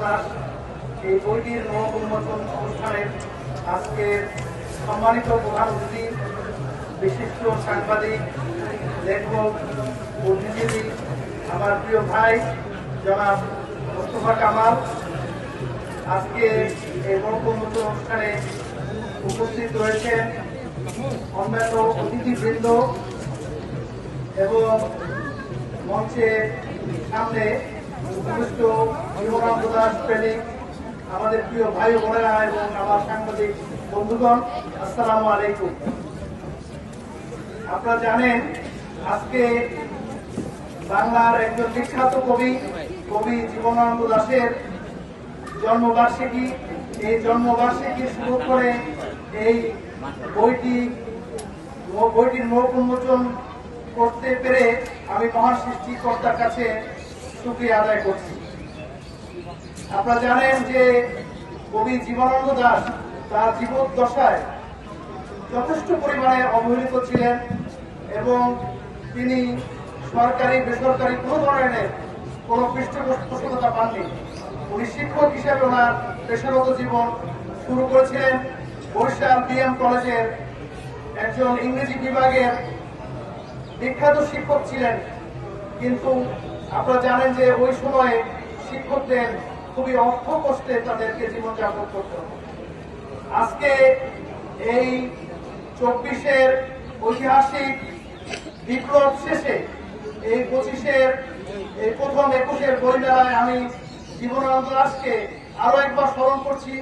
দাস এই বইটির সম্মানিত প্রধান অতিথি, বিশিষ্ট সাংবাদিক, লেখক, বুদ্ধিজীবী, আমার প্রিয় ভাই জনাব মোস্তফা কামাল আজকে এই উন্মোচন অনুষ্ঠানে উপস্থিত রয়েছেন অন্যান্য অতিথিবৃন্দ এবং মঞ্চে সামনে আমাদের প্রিয় ভাই বোনেরা এবং আমার সাংবাদিক বন্ধুগণ আসসালামু আলাইকুম আপনারা জানেন আজকে বাংলার একজন বিখ্যাত কবি কবি জীবনানন্দ দাশের জন্মবার্ষিকী এই জন্মবার্ষিকী শুরু করে এই বইটি বইটির মুখ উন্মোচন করতে পেরে আমি মহান কাছে সুক্রিয়া আদায় করছি। আপনারা জানেন যে কবি জীবনানন্দ দাস তার জীবদ্দশায় যথেষ্ট পরিমাণে অবহেলিত ছিলেন এবং তিনি সরকারি, বেসরকারি কোনো ধরনের কোনো পৃষ্ঠপোষকতা পাননি। উনি শিক্ষক হিসেবে ওনার পেশাগত জীবন শুরু করেছিলেন বরিশাল বিএম কলেজের একজন ইংরেজি বিভাগের বিখ্যাত শিক্ষক ছিলেন। কিন্তু আপনারা জানেন যে ওই সময়ে শিক্ষকদের খুবই অর্থ কষ্টে তাদেরকে জীবনযাপন করতে হতো। আজকে এই চব্বিশের ঐতিহাসিক বিপ্লব শেষে, এই পঁচিশের, এই প্রথম একুশের বইমেলায় আমি জীবনানন্দ দাসকে আরও একবার স্মরণ করছি।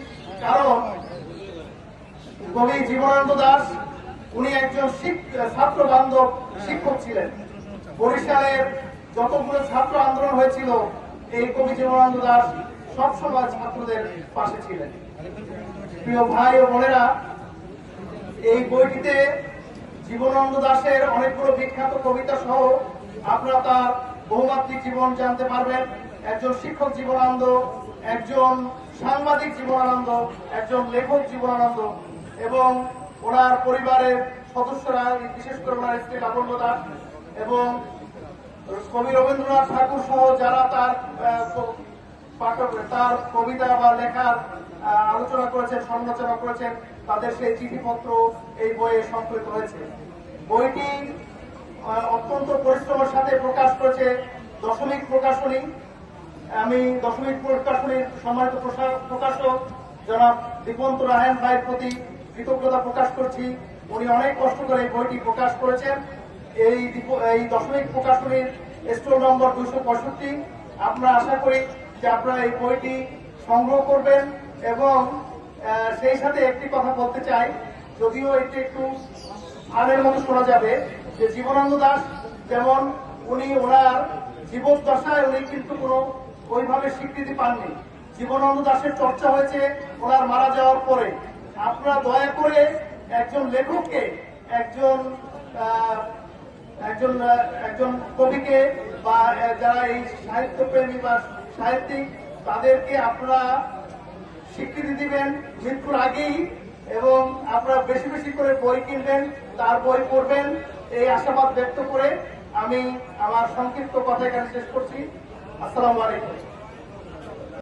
কারণ কবি জীবনানন্দ দাস, উনি একজন ছাত্র বান্ধব শিক্ষক ছিলেন। বরিশালের যতগুলো ছাত্র আন্দোলন হয়েছিল, এই কবি জীবনানন্দ দাস সবসময় ছাত্রদের পাশে ছিলেন। প্রিয় ভাই ও বোনেরা, এই বইটিতে জীবনানন্দ দাসের অনেকগুলো বিখ্যাত কবিতা সহ আপনারা তার বহুমাত্রিক জীবন জানতে পারবেন। একজন শিক্ষক জীবনানন্দ, একজন সাংবাদিক জীবনানন্দ, একজন লেখক জীবনানন্দ এবং ওনার পরিবারের সদস্যরা, বিশেষ করে ওনার স্ত্রী লাবণ্য দাস এবং কবি রবীন্দ্রনাথ ঠাকুর সহ যারা তার পাঠক তার কবিতা বা লেখার আলোচনা করেছেন, সমালোচনা করেছেন, তাদের সেই চিঠিপত্র এই বইয়ে সংকলিত হয়েছে। বইটি অত্যন্ত পরিশ্রমের সাথে প্রকাশ করেছে দশমিক প্রকাশনী। আমি দশমিক প্রকাশনীর সম্মানিত প্রকাশক জনাব দীপন্ত রায়ন ভাইয়ের প্রতি কৃতজ্ঞতা প্রকাশ করছি। উনি অনেক কষ্ট করে বইটি প্রকাশ করেছেন। এই এই দশমিক প্রকাশনীর স্টোর নম্বর দুশো পঁয়ষট্টি। আমরা আশা করি যে আপনারা এই বইটি সংগ্রহ করবেন এবং সেই সাথে একটি কথা বলতে চাই। যদিও এটি একটু আনের মতো শোনা যাবে যে জীবনানন্দ দাস যেমন উনি ওনার জীবদ্দশায় উনি কিন্তু কোনো ওইভাবে স্বীকৃতি পাননি। জীবনানন্দ দাসের চর্চা হয়েছে ওনার মারা যাওয়ার পরে। আপনারা দয়া করে একজন লেখককে, একজন একজন একজন কবিকে বা যারা এই সাহিত্যপ্রেমী বা সাহিত্যিক, তাদেরকে আপনারা স্বীকৃতি দিবেন মৃত্যুর আগেই এবং আপনারা বেশি বেশি করে বই কিনবেন, তার বই পড়বেন, এই আশাবাদ ব্যক্ত করে আমি আমার সংক্ষিপ্ত কথা এখানে শেষ করছি। আসসালামু আলাইকুম।